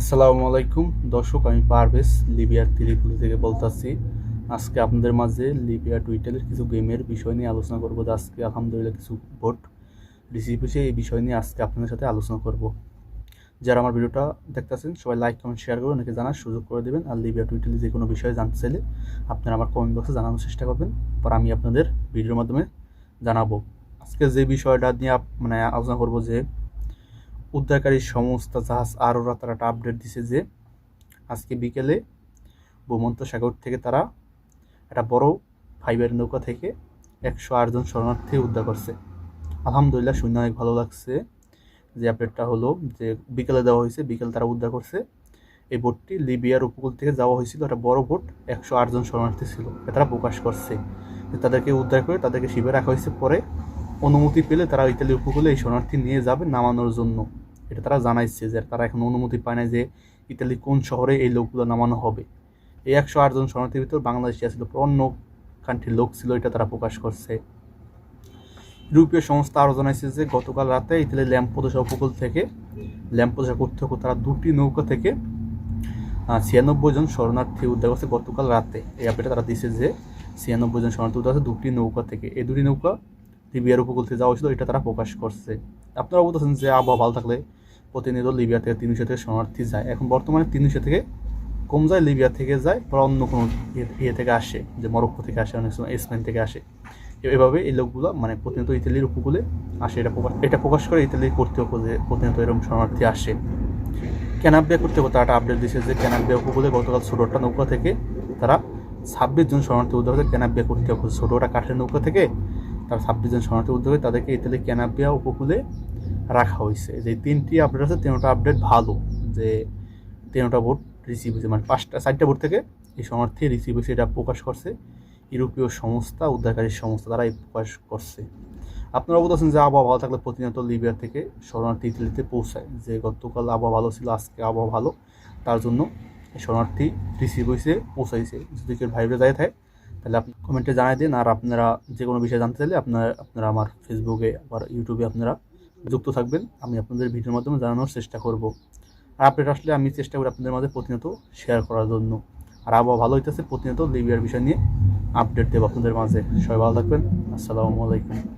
আসসালামু আলাইকুম। দর্শক, আমি পারভেজ লিবিয়ার ত্রিপুলি থেকে বলতেছি। আজকে আপনাদের মাঝে লিবিয়া টুইটারের কিছু গেমের বিষয় নিয়ে আলোচনা করব। আজকে আলহামদুলিল্লাহ কিছু ভোট রিসিভ হয়েছে, এই বিষয় নিয়ে আজকে আপনাদের সাথে আলোচনা করব। যারা আমার ভিডিওটা দেখতেছেন, সবাই লাইক কমেন্ট শেয়ার করে অনেকে জানার সুযোগ করে দেবেন। আর লিবিয়া টুইটারে যে কোনো বিষয়ে জানতে চাইলে আপনারা আমার কমেন্ট বক্সে জানানোর চেষ্টা করবেন। পর আমি আপনাদের ভিডিওর মাধ্যমে জানাব। আজকে যে বিষয়টা নিয়ে মানে আলোচনা করব যে উদ্ধারকারী সংস্থা জাহাজ আরোরা তারা একটা আপডেট দিছে যে আজকে বিকেলে ভূমন্ত সাগর থেকে তারা একটা বড় ফাইবার নৌকা থেকে একশো আটজন শরণার্থী উদ্ধার করছে। আলহামদুলিল্লাহ শুনে অনেক ভালো লাগছে যে আপডেটটা হলো যে বিকেলে দেওয়া হয়েছে, বিকেল তারা উদ্ধার করছে। এই বোটটি লিবিয়ার উপকূল থেকে যাওয়া হয়েছিল, একটা বড় বোট, একশো আটজন শরণার্থী ছিল। তারা প্রকাশ করছে তাদেরকে উদ্ধার করে তাদেরকে শিবে রাখা হয়েছে। পরে অনুমতি পেলে তারা ইতালি উপকূলে এই শরণার্থী নিয়ে যাবে নামানোর জন্য। এটা তারা জানাইছে যে তারা এখন অনুমতি পায় না যে ইতালি কোন শহরে এই লোকগুলো নামানো হবে। এই একশো আটজন শরণার্থীর ভিতর বাংলাদেশি ছিল অন্য কান্ট্রির লোক ছিল, এটা তারা প্রকাশ করছে। ইউরোপীয় সংস্থা আরও জানাইছে যে গতকাল রাতে ইতালি ল্যাম্পোদোসা উপকূল থেকে, ল্যাম্পোদোসা কর্তৃপক্ষ তারা দুটি নৌকা থেকে ছিয়ানব্বই জন শরণার্থী উদ্ধার করছে গতকাল রাতে। এই আপডেটে তারা দিছে যে ছিয়ানব্বই জন শরণার্থী উদ্ধার দুটি নৌকা থেকে। এই দুটি নৌকা লিবিয়ার উপকূল থেকে যাওয়া হয়েছিল, এটা তারা প্রকাশ করছে। আপনারা বলতেছেন যে আবহাওয়া ভালো থাকলে প্রতিনিয়ত লিবিয়া থেকে তিনশো থেকে শরণার্থী যায়। এখন বর্তমানে তিনশো থেকে কম যায়, লিবিয়া থেকে যায় বা অন্য কোনো ইয়ে- ইয়ে থেকে আসে, যে মরক্কো থেকে আসে, অনেক সময় স্পেন থেকে আসে। এভাবে এই লোকগুলো মানে প্রতিনিয়ত ইতালির উপকূলে আসে, এটা প্রকাশ এটা প্রকাশ করে ইতালির কর্তৃপক্ষ যে প্রতিনিয়ত এরকম শরণার্থী আসে। ক্যানাবিয়া কর্তৃপক্ষ তারা একটা আপডেট দিয়েছে যে ক্যানাবিয়া উপকূলে গতকাল ছোটোটা নৌকা থেকে তারা ছাব্বিশ জন শরণার্থী উদ্ধার হয়েছে। ক্যানাবিয়া কর্তৃপক্ষ ছোটোটা কাঠের নৌকা থেকে তারা ছাব্বিশ জন শরণার্থী হয়ে তাদেরকে ইতালি ক্যানাবিয়া উপকূলে রাখা হয়েছে। যে তিনটি আপডেট আছে, তিনটা আপডেট ভালো। যে তিনটা ভোট রিসিভ হয়েছে। মানে পাঁচটা, চারটা ভোট থেকে এই শরণার্থী রিসিভ হয়েছে, এটা প্রকাশ করছে। ইউরোপীয় সংস্থা, উদ্ধারকারী সংস্থা তারা এই প্রকাশ করছে। আপনারা বলতেছেন যে আবহাওয়া ভালো থাকলে প্রতিনিয়ত লিবিয়া থেকে শরণার্থী ইতালিতে পৌঁছায়। যে গতকাল আবহাওয়া ভালো ছিল, আজকে আবহাওয়া ভালো। তার জন্য শরণার্থী রিসিভ হয়েছে, পৌঁছাইছে। যদি কেউ ভাইবে যায় থাকে, তাহলে আপনি কমেন্টে জানাই দিন। আর আপনারা যে কোনো বিষয়ে জানতে চাইলে আপনারা আপনারা আমার ফেসবুকে আবার ইউটিউবে আপনারা যুক্ত থাকবেন, আমি আপনাদের ভিডিওর মাধ্যমে জানানোর চেষ্টা করব। আর আপডেট আসলে আমি চেষ্টা করি আপনাদের মাঝে প্রতিনিয়ত শেয়ার করার জন্য। আর আবহাওয়া ভালো হইতেছে, প্রতিনিয়ত লিবিয়ার বিষয় নিয়ে আপডেট দেবো আপনাদের মাঝে। সবাই ভালো থাকবেন, আসসালামু আলাইকুম।